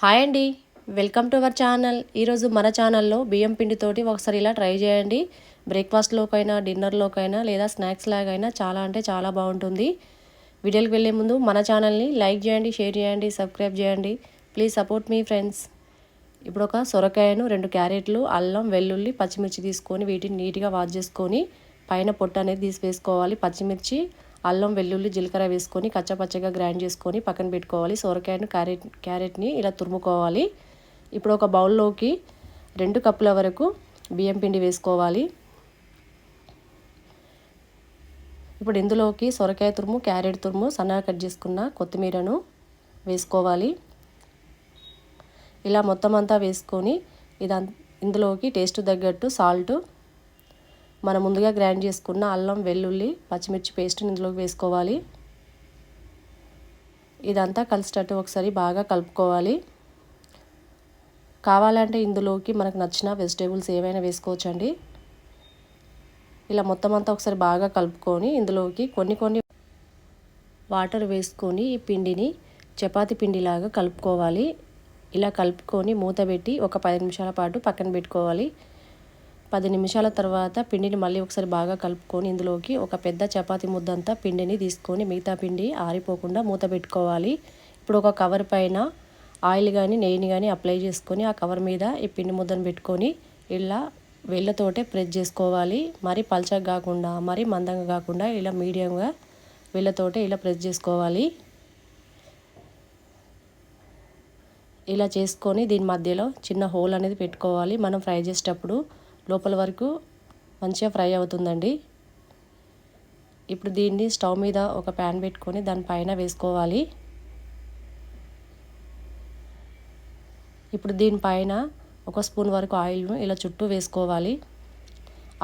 Hi అండి. Welcome to our channel. ఈరోజు మన ఛానల్లో బియ్యం పిండితోటి ఒకసారి ఇలా ట్రై చేయండి. బ్రేక్ఫాస్ట్లోకైనా డిన్నర్లోకైనా లేదా స్నాక్స్ లాగైనా చాలా అంటే చాలా బాగుంటుంది. వీడియోకి వెళ్ళే ముందు మన ఛానల్ని లైక్ చేయండి షేర్ చేయండి సబ్స్క్రైబ్ చేయండి. ప్లీజ్ సపోర్ట్ మీ ఫ్రెండ్స్. ఇప్పుడు ఒక సొరకాయను రెండు క్యారెట్లు అల్లం వెల్లుల్లి పచ్చిమిర్చి తీసుకొని వీటిని నీట్గా వాష్ చేసుకొని పైన పొట్టు అనేది తీసివేసుకోవాలి. పచ్చిమిర్చి అల్లం వెల్లుల్లి జీలకర్ర వేసుకొని కచ్చపచ్చగా గ్రైండ్ చేసుకొని పక్కన పెట్టుకోవాలి. సొరకాయను క్యారెట్ క్యారెట్ని ఇలా తురుముకోవాలి. ఇప్పుడు ఒక బౌల్లోకి రెండు కప్పుల వరకు బియ్యం పిండి వేసుకోవాలి. ఇప్పుడు ఇందులోకి సొరకాయ తురుము క్యారెట్ తురుము సన్నగా కట్ చేసుకున్న కొత్తిమీరను వేసుకోవాలి. ఇలా మొత్తం అంతా వేసుకొని ఇదంతా ఇందులోకి టేస్ట్ తగ్గట్టు సాల్ట్ మనం ముందుగా గ్రైండ్ చేసుకున్న అల్లం వెల్లుల్లి పచ్చిమిర్చి పేస్ట్ని ఇందులోకి వేసుకోవాలి. ఇదంతా కలిసేటట్టు ఒకసారి బాగా కలుపుకోవాలి. కావాలంటే ఇందులోకి మనకు నచ్చిన వెజిటేబుల్స్ ఏవైనా వేసుకోవచ్చండి. ఇలా మొత్తం అంతా ఒకసారి బాగా కలుపుకొని ఇందులోకి కొన్ని కొన్ని వాటర్ వేసుకొని ఈ పిండిని చపాతి పిండిలాగా కలుపుకోవాలి. ఇలా కలుపుకొని మూత పెట్టి ఒక పది నిమిషాల పాటు పక్కన పెట్టుకోవాలి. పది నిమిషాల తర్వాత పిండిని మళ్ళీ ఒకసారి బాగా కలుపుకొని ఇందులోకి ఒక పెద్ద చపాతీ ముద్దంతా పిండిని తీసుకొని మిగతా పిండి ఆరిపోకుండా మూత పెట్టుకోవాలి. ఇప్పుడు ఒక కవర్ పైన ఆయిల్ కానీ నెయ్యిని కానీ అప్లై చేసుకొని ఆ కవర్ మీద ఈ పిండి ముద్దను పెట్టుకొని ఇలా వేళ్ళతోటే ప్రెస్ చేసుకోవాలి. మరి పల్చగా కాకుండా మరి మందంగా కాకుండా ఇలా మీడియంగా వెళ్ళతోటే ఇలా ప్రెస్ చేసుకోవాలి. ఇలా చేసుకొని దీని మధ్యలో చిన్న హోల్ అనేది పెట్టుకోవాలి. మనం ఫ్రై చేసేటప్పుడు లోపల వరకు మంచిగా ఫ్రై అవుతుందండి. ఇప్పుడు దీన్ని స్టవ్ మీద ఒక ప్యాన్ పెట్టుకొని దానిపైన వేసుకోవాలి. ఇప్పుడు దీనిపైన ఒక స్పూన్ వరకు ఆయిల్ను ఇలా చుట్టూ వేసుకోవాలి.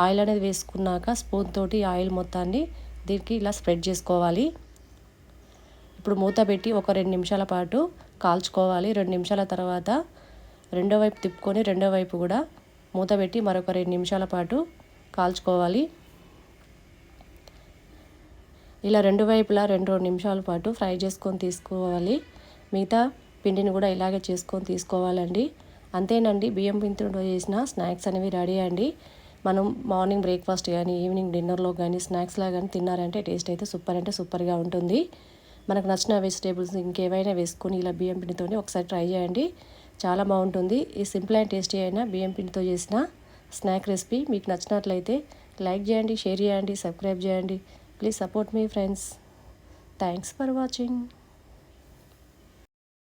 ఆయిల్ అనేది వేసుకున్నాక స్పూన్ తోటి ఆయిల్ మొత్తాన్ని దీనికి ఇలా స్ప్రెడ్ చేసుకోవాలి. ఇప్పుడు మూత పెట్టి ఒక రెండు నిమిషాల పాటు కాల్చుకోవాలి. రెండు నిమిషాల తర్వాత రెండో వైపు తిప్పుకొని రెండో వైపు కూడా మూత పెట్టి మరొక రెండు నిమిషాల పాటు కాల్చుకోవాలి. ఇలా రెండు వైపులా రెండు రెండు నిమిషాల పాటు ఫ్రై చేసుకొని తీసుకోవాలి. మిగతా పిండిని కూడా ఇలాగే చేసుకొని తీసుకోవాలండి. అంతేనండి బియ్యం పిండితో చేసిన స్నాక్స్ అనేవి రెడీ అండి. మనం మార్నింగ్ బ్రేక్ఫాస్ట్ కానీ ఈవినింగ్ డిన్నర్లో కానీ స్నాక్స్లా కానీ తిన్నారంటే టేస్ట్ అయితే సూపర్ అంటే సూపర్గా ఉంటుంది. మనకు నచ్చిన వెజిటేబుల్స్ ఇంకేవైనా వేసుకొని ఇలా బియ్యం పిండితోనే ఒకసారి ట్రై చేయండి. చాలా బాగుంటుంది. ఈ సింపుల్ అండ్ టేస్టీ అయిన బియ్యం పిండితో చేసిన స్నాక్ రెసిపీ మీకు నచ్చినట్లయితే లైక్ చేయండి షేర్ చేయండి సబ్స్క్రైబ్ చేయండి. ప్లీజ్ సపోర్ట్ మీ ఫ్రెండ్స్. Thanks for watching.